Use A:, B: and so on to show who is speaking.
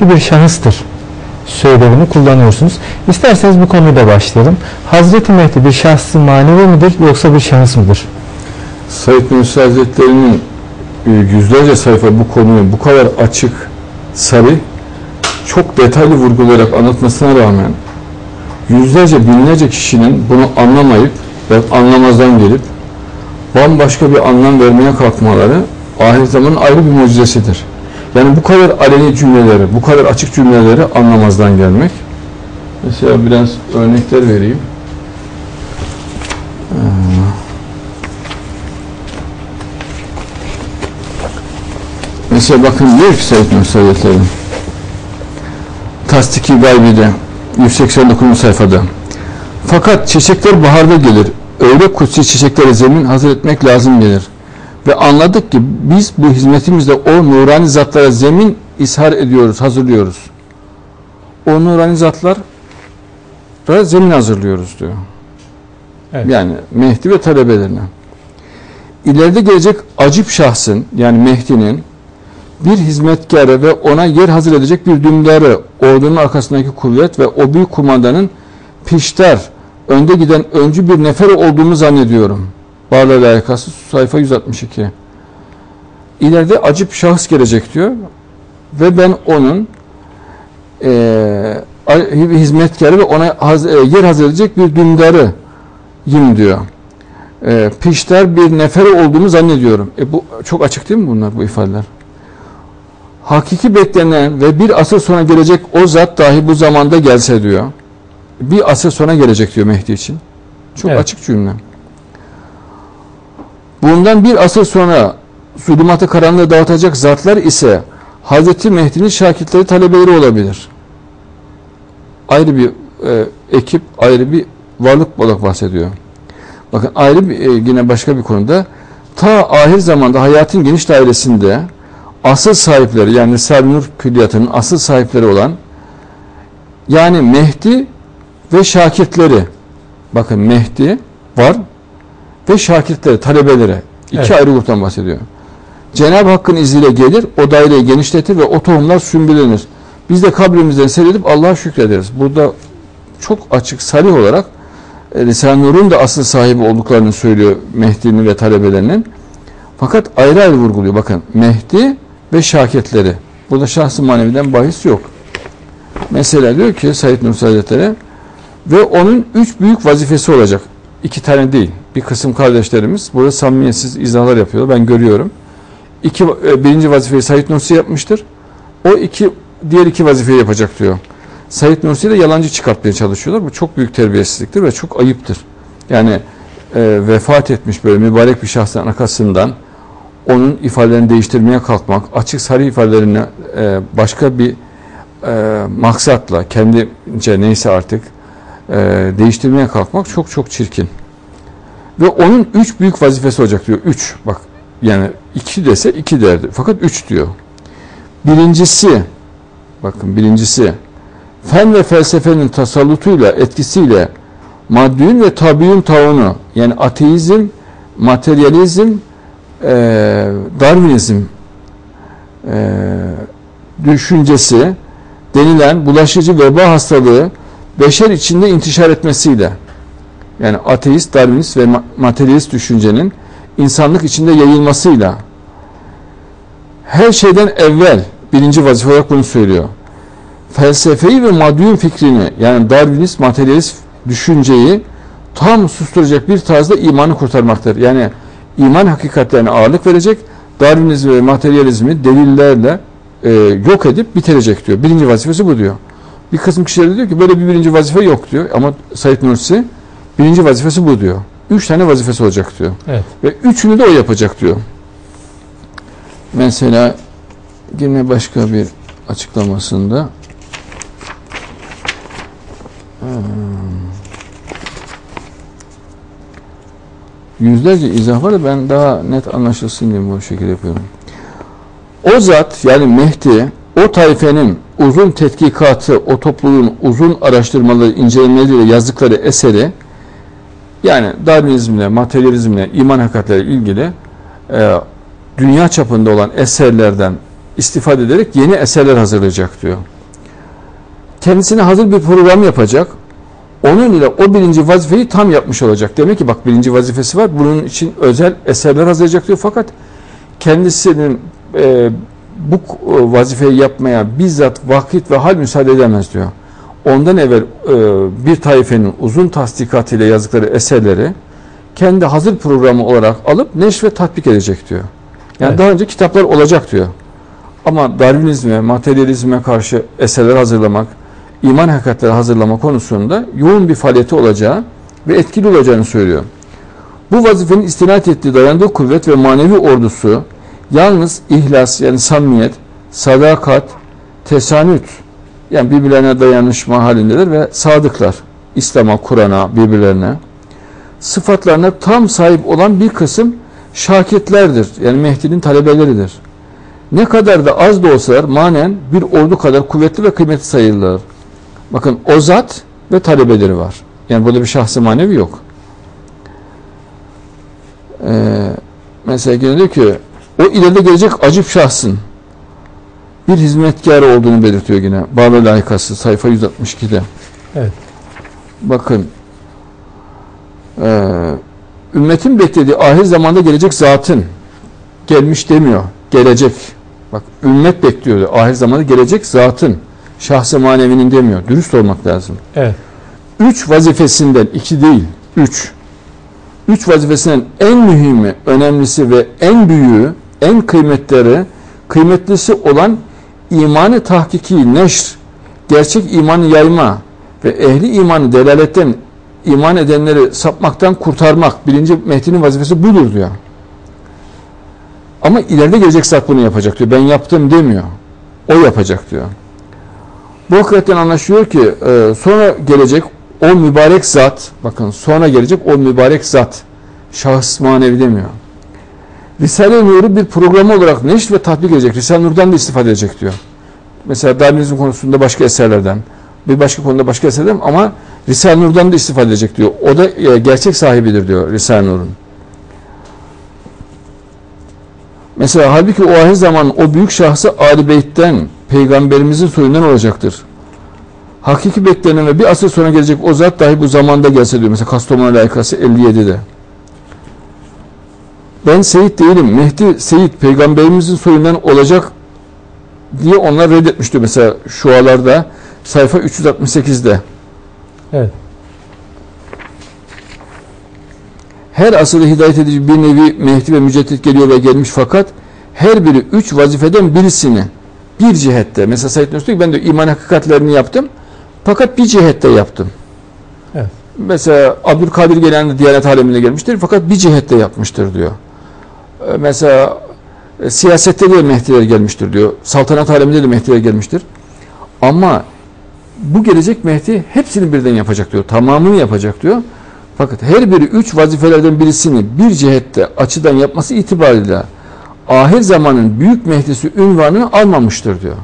A: Mehdi bir şahıstır söylemini kullanıyorsunuz. İsterseniz bu konuda başlayalım. Hazreti Mehdi bir şahsı manevi midir yoksa bir şahıs mıdır?
B: Said Nursi Hazretleri'nin e, yüzlerce sayfa bu konuyu bu kadar açık, sarı, çok detaylı vurgulayarak anlatmasına rağmen yüzlerce, binlerce kişinin bunu anlamayıp ve anlamazdan gelip bambaşka bir anlam vermeye kalkmaları ahir zamanın ayrı bir mucizesidir. Yani bu kadar aleni cümleleri, bu kadar açık cümleleri anlamazdan gelmek. Mesela biraz örnekler vereyim. Ee, Mesela bakın diyor ki Said Nursi Hazretleri Gaybi'de 189. sayfada Fakat çiçekler baharda gelir. Öyle kutsi çiçekleri zemin hazır etmek lazım gelir. Ve anladık ki biz bu hizmetimizde o nurani zatlara zemin ishar ediyoruz, hazırlıyoruz. O nurani zatlara zemin hazırlıyoruz diyor.
A: Evet.
B: Yani Mehdi ve talebelerine. İleride gelecek acip şahsın yani Mehdi'nin bir hizmetkarı ve ona yer hazır edecek bir dündarı, ordunun arkasındaki kuvvet ve o büyük kumandanın piştar, önde giden öncü bir nefer olduğunu zannediyorum. Barla layıkası sayfa 162. İleride acip şahıs gelecek diyor ve ben onun e, hizmetkarı ve ona haz, e, yer hazır edecek bir dündarı yim diyor. E, piştar bir nefer olduğunu zannediyorum. E bu çok açık değil mi bunlar bu ifadeler? hakiki beklenen ve bir asır sonra gelecek o zat dahi bu zamanda gelse diyor. Bir asır sonra gelecek diyor Mehdi için. Çok
A: Evet.
B: açık cümle. Bundan bir asır sonra zulümatı karanlığı dağıtacak zatlar ise Hazreti Mehdi'nin şakirtleri talebeleri olabilir. Ayrı bir e, ekip, ayrı bir varlık olarak bahsediyor. Bakın ayrı bir, e, yine başka bir konuda ta ahir zamanda hayatın geniş dairesinde asıl sahipleri yani Risale-i Nur külliyatının asıl sahipleri olan yani Mehdi ve şakirtleri bakın Mehdi var ve şakirtleri, talebeleri iki
A: Evet.
B: ayrı gruptan bahsediyor. Cenab-ı Hakk'ın izniyle gelir, o daireyi genişletir ve o tohumlar sümbülenir. Biz de kabrimizden seyredip Allah'a şükrederiz. Burada çok açık, sarih olarak e, Risale-i Nur'un da asıl sahibi olduklarını söylüyor Mehdi'nin ve talebelerinin. Fakat ayrı ayrı vurguluyor. Bakın Mehdi ve şakirtleri. Burada şahsı maneviden bahis yok. Mesela diyor ki Said Nursi Hazretleri ve onun üç büyük vazifesi olacak. İki tane değil. Bir kısım kardeşlerimiz burada samimiyetsiz izahlar yapıyorlar. Ben görüyorum. İki, e, birinci vazifeyi Said Nursi yapmıştır. O iki diğer iki vazifeyi yapacak diyor. Said Nursi'yi de yalancı çıkartmaya çalışıyorlar. Bu çok büyük terbiyesizliktir ve çok ayıptır. Yani e, vefat etmiş böyle mübarek bir şahsın arkasından onun ifadelerini değiştirmeye kalkmak, açık sarı ifadelerini e, başka bir e, maksatla kendince neyse artık e, değiştirmeye kalkmak çok çok çirkin. Ve onun üç büyük vazifesi olacak diyor. Üç. Bak yani iki dese iki derdi. Fakat üç diyor. Birincisi bakın birincisi fen ve felsefenin tasallutuyla etkisiyle maddiyün ve tabiün taunu yani ateizm, materyalizm, e, Darwinizm e, düşüncesi denilen bulaşıcı veba hastalığı beşer içinde intişar etmesiyle yani ateist, Darwinist ve ma- materyalist düşüncenin insanlık içinde yayılmasıyla her şeyden evvel birinci vazife olarak bunu söylüyor. Felsefeyi ve maddiyun fikrini yani Darwinist, materyalist düşünceyi tam susturacak bir tarzda imanı kurtarmaktır. Yani iman hakikatlerine ağırlık verecek, Darwinizm ve materyalizmi delillerle e, yok edip bitirecek diyor. Birinci vazifesi bu diyor. Bir kısım kişiler diyor ki böyle bir birinci vazife yok diyor. Ama Said Nursi birinci vazifesi bu diyor. Üç tane vazifesi olacak diyor.
A: Evet.
B: Ve üçünü de o yapacak diyor. Mesela yine başka bir açıklamasında Hmm. yüzlerce izah var ben daha net anlaşılsın diye bu şekilde yapıyorum. O zat yani Mehdi o tayfenin uzun tetkikatı, o topluluğun uzun araştırmaları, incelemeleriyle yazdıkları eseri yani Darwinizmle, materyalizmle, iman hakikatleriyle ilgili e, dünya çapında olan eserlerden istifade ederek yeni eserler hazırlayacak diyor. Kendisine hazır bir program yapacak. Onun ile o birinci vazifeyi tam yapmış olacak. Demek ki bak birinci vazifesi var. Bunun için özel eserler hazırlayacak diyor. Fakat kendisinin e, bu vazifeyi yapmaya bizzat vakit ve hal müsaade edemez diyor. Ondan evvel e, bir taifenin uzun tasdikatıyla yazdıkları eserleri kendi hazır programı olarak alıp neşr ve tatbik edecek diyor. Yani
A: Evet.
B: daha önce kitaplar olacak diyor. Ama Darwinizme, materyalizme karşı eserler hazırlamak, iman hakikatleri hazırlama konusunda yoğun bir faaliyeti olacağı ve etkili olacağını söylüyor. Bu vazifenin istinat ettiği dayandığı kuvvet ve manevi ordusu yalnız ihlas yani samimiyet, sadakat, tesanüt yani birbirlerine dayanışma halindedir ve sadıklar. İslam'a, Kur'an'a, birbirlerine sıfatlarına tam sahip olan bir kısım şakitlerdir. Yani Mehdi'nin talebeleridir. Ne kadar da az da olsalar manen bir ordu kadar kuvvetli ve kıymetli sayılırlar. Bakın o zat ve talebeleri var. Yani burada bir şahsı manevi yok. Ee, mesela diyor ki o ileride gelecek acip şahsın bir hizmetkarı olduğunu belirtiyor yine. Bağlı layıkası sayfa 162'de.
A: Evet.
B: Bakın eee ümmetin beklediği ahir zamanda gelecek zatın gelmiş demiyor. Gelecek. Bak ümmet bekliyor. diyor. Ahir zamanda gelecek zatın. Şahsı manevinin demiyor. Dürüst olmak lazım.
A: Evet.
B: Üç vazifesinden iki değil. Üç. Üç vazifesinden en mühimi, önemlisi ve en büyüğü, en kıymetleri, kıymetlisi olan imanı tahkiki, neşr, gerçek imanı yayma ve ehli imanı delaletten iman edenleri sapmaktan kurtarmak. Birinci Mehdi'nin vazifesi budur diyor. Ama ileride gelecek zat bunu yapacak diyor. Ben yaptım demiyor. O yapacak diyor. Bu hakikaten anlaşılıyor ki e, sonra gelecek o mübarek zat, bakın sonra gelecek o mübarek zat, şahıs manevi demiyor. Risale-i Nur'u bir programı olarak neşr ve tatbik edecek. Risale-i Nur'dan da istifade edecek diyor. Mesela Darwinizm konusunda başka eserlerden, bir başka konuda başka eserlerden ama Risale-i Nur'dan da istifade edecek diyor. O da e, gerçek sahibidir diyor Risale-i Nur'un. Mesela halbuki o ahir zaman o büyük şahsı Ali Beyt'ten, peygamberimizin soyundan olacaktır. Hakiki beklenen ve bir asır sonra gelecek o zat dahi bu zamanda gelse diyor. Mesela Kastamonu layıkası 57'de. Ben Seyit değilim. Mehdi Seyit peygamberimizin soyundan olacak diye onlar reddetmişti mesela şualarda sayfa 368'de.
A: Evet.
B: Her asırda hidayet edici bir nevi Mehdi ve müceddit geliyor ve gelmiş fakat her biri üç vazifeden birisini bir cihette mesela Said Nursi ben de iman hakikatlerini yaptım fakat bir cihette yaptım.
A: Evet.
B: Mesela Abdülkadir Gelen de Diyanet alemine gelmiştir fakat bir cihette yapmıştır diyor. Ee, Mesela e, siyasette de Mehdiler gelmiştir diyor. Saltanat aleminde de Mehdiler gelmiştir. Ama bu gelecek Mehdi hepsini birden yapacak diyor. Tamamını yapacak diyor. Fakat her biri üç vazifelerden birisini bir cihette açıdan yapması itibariyle ahir zamanın büyük Mehdisi ünvanını almamıştır diyor.